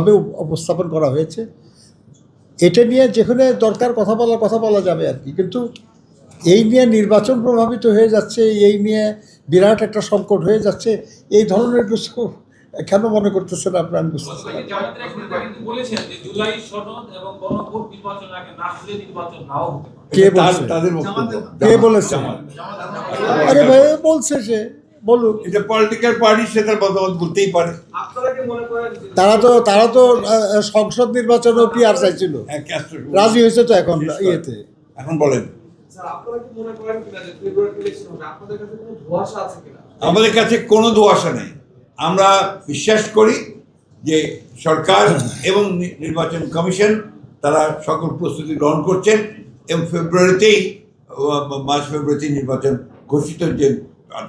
ভাবে উপস্থাপন করা হয়েছে। এটা নিয়ে যেখানে দরকার কথা বলার কথা বলা যাবে আর কি। কিন্তু এই নিয়ে নির্বাচন প্রভাবিত হয়ে যাচ্ছে এই নিয়ে বিরাট একটা সংকট হয়ে যাচ্ছে এই ধরনের কিছু কেন মনে করতেছেন আপনার? কে বলছে? কে বলেছে? আরে ভাই বলছে সে বলুক এটা পলিটিক্যাল পার্টি সে তার মতামত বলতেই পারে। আপনারা কি মনে করেন যে তারা তো তারা তো সংসদ নির্বাচনও পিআর চাইছিল। হ্যাঁ, রাজি হয়েছে তো এখন ইয়েতে। এখন বলেন। স্যার আপনারা কি মনে করেন কিনা যে ফেব্রুয়ারি ইলেকশন হবে আপনাদের কাছে কোনো ধোঁয়াশা আছে কিনা? আমাদের কাছে কোনো ধোয়াশা নেই। আমরা বিশ্বাস করি যে সরকার এবং নি- নির্বাচন কমিশন তারা সকল প্রস্তুতি গ্রহণ করছেন এবং ফেব্রুয়ারিতেই মার্চ ফেব্রুয়ারিতে নির্বাচন ঘোষিত যে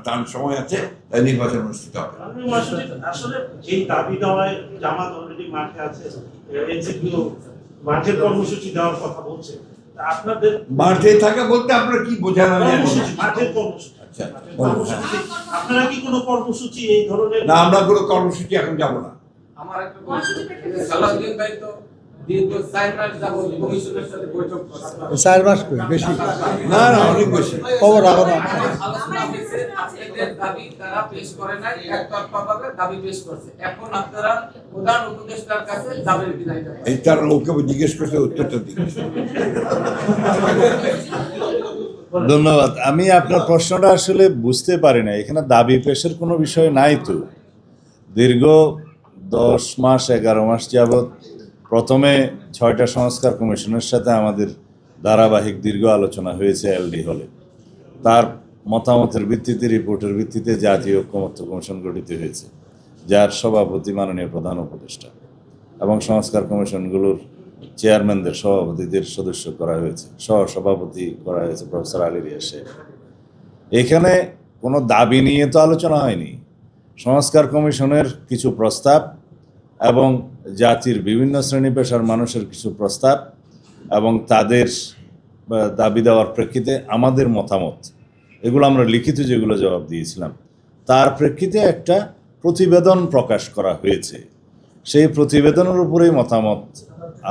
তার সময় আছে তাই নির্বাচন অনুষ্ঠিত হবে। আসলে যেই দাবি দেওয়ায় জামাত অলরেডি মাঠে আছে এনসিপিও মাঠের কর্মসূচি দেওয়ার কথা বলছে। আপনাদের মাঠে থাকা বলতে আপনারা কি বোঝান না। মাঠের কর্মসূচি। আচ্ছা, আপনারা কি কোনো কর্মসূচি এই ধরনের না আমরা কোনো কর্মসূচি এখন যাব না। আমার একটা সালাউদ্দিন ভাই তো চার মাস যাবত কমিশনের সাথে বৈঠক করছে। চার মাস করে বেশি। না না অনেক বেশি। খবর রাখো না দাবি তারা পেশ করে নাই একতরফাভাবে দাবি পেশ করছে। এখন আপনারা প্রধান উপদেষ্টার কাছে কিনা এটা এই তার ওকে জিজ্ঞেস করছে উত্তরটা দিন। ধন্যবাদ। আমি আপনার প্রশ্নটা আসলে বুঝতে পারি না। এখানে দাবি পেশের কোনো বিষয় নাই তো। দীর্ঘ দশ মাস এগারো মাস যাবৎ প্রথমে ছয়টা সংস্কার কমিশনের সাথে আমাদের ধারাবাহিক দীর্ঘ আলোচনা হয়েছে এলডি হলে। তার মতামতের ভিত্তিতে, রিপোর্টের ভিত্তিতে জাতীয় ঐক্যমত্য কমিশন গঠিত হয়েছে, যার সভাপতি মাননীয় প্রধান উপদেষ্টা এবং সংস্কার কমিশনগুলোর চেয়ারম্যানদের সভাপতিদের সদস্য করা হয়েছে সহ সভাপতি করা হয়েছে প্রফেসর আলী রিয়া শেখ এখানে কোনো দাবি নিয়ে তো আলোচনা হয়নি। সংস্কার কমিশনের কিছু প্রস্তাব এবং জাতির বিভিন্ন শ্রেণি পেশার মানুষের কিছু প্রস্তাব এবং তাদের দাবি দেওয়ার প্রেক্ষিতে আমাদের মতামত এগুলো আমরা লিখিত যেগুলো জবাব দিয়েছিলাম, তার প্রেক্ষিতে একটা প্রতিবেদন প্রকাশ করা হয়েছে। সেই প্রতিবেদনের উপরেই মতামত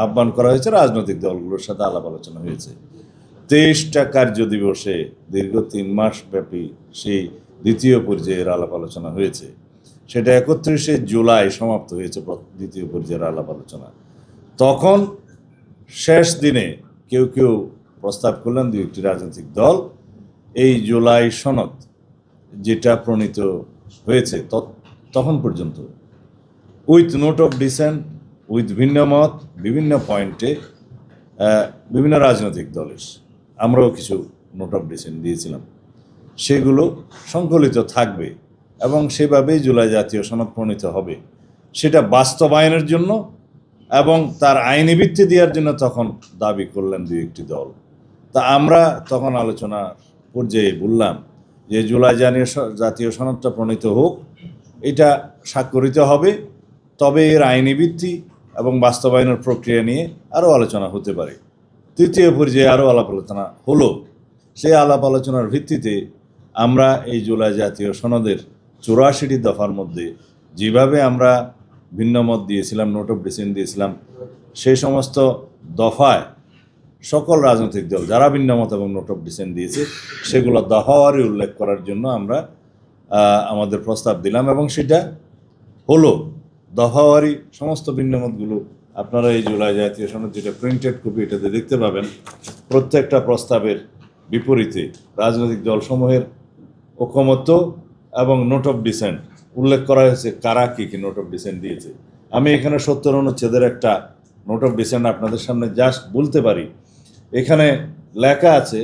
আহ্বান করা হয়েছে, রাজনৈতিক দলগুলোর সাথে আলাপ আলোচনা হয়েছে। তেইশটা কার্য দিবসে দীর্ঘ তিন মাস ব্যাপী সেই দ্বিতীয় পর্যায়ের আলাপ আলোচনা হয়েছে। সেটা একত্রিশে জুলাই সমাপ্ত হয়েছে দ্বিতীয় পর্যায়ের আলাপ আলোচনা। তখন শেষ দিনে কেউ কেউ প্রস্তাব করলেন, দুই একটি রাজনৈতিক দল এই জুলাই সনদ যেটা প্রণীত হয়েছে তখন পর্যন্ত। With note of dissent, with ভিন্ন মত, বিভিন্ন পয়েন্টে বিভিন্ন রাজনৈতিক দলের আমরাও কিছু নোট অফ ডিসেন্ট দিয়েছিলাম। সেগুলো সংকলিত থাকবে এবং সেভাবেই জুলাই জাতীয় সনদ প্রণীত হবে। সেটা বাস্তবায়নের জন্য এবং তার আইনি ভিত্তি দেওয়ার জন্য তখন দাবি করলেন দুই একটি দল। তা আমরা তখন আলোচনা পর্যায়ে বললাম যে জুলাই স- জাতীয় সনদটা প্রণীত হোক, এটা স্বাক্ষরিত হবে, তবে এর আইনি ভিত্তি এবং বাস্তবায়নের প্রক্রিয়া নিয়ে আরও আলোচনা হতে পারে। তৃতীয় পর্যায়ে আরও আলাপ আলোচনা হলো। সেই আলাপ আলোচনার ভিত্তিতে আমরা এই জুলাই জাতীয় সনদের চুরাশিটি দফার মধ্যে যেভাবে আমরা ভিন্ন মত দিয়েছিলাম, নোট অফ ডিসেন্ট দিয়েছিলাম সেই সমস্ত দফায় সকল রাজনৈতিক দল, যারা ভিন্ন মত এবং নোট অফ ডিসেন্ট দিয়েছে, সেগুলো দফাওয়ারি উল্লেখ করার জন্য আমরা আমাদের প্রস্তাব দিলাম এবং সেটা হলো দফাওয়ারি সমস্ত ভিন্নমতগুলো আপনারা এই জুলাই জাতীয় সনদ যেটা প্রিন্টেড কপি এটাতে দেখতে পাবেন। প্রত্যেকটা প্রস্তাবের বিপরীতে রাজনৈতিক দলসমূহের ঐকমত্য এবং নোট অফ ডিসেন্ট উল্লেখ করা হয়েছে কারা কী কী নোট অফ ডিসেন্ট দিয়েছে। আমি এখানে সত্তর অনুচ্ছেদের একটা নোট অফ ডিসেন্ট আপনাদের সামনে জাস্ট বলতে পারি। এখানে লেখা আছে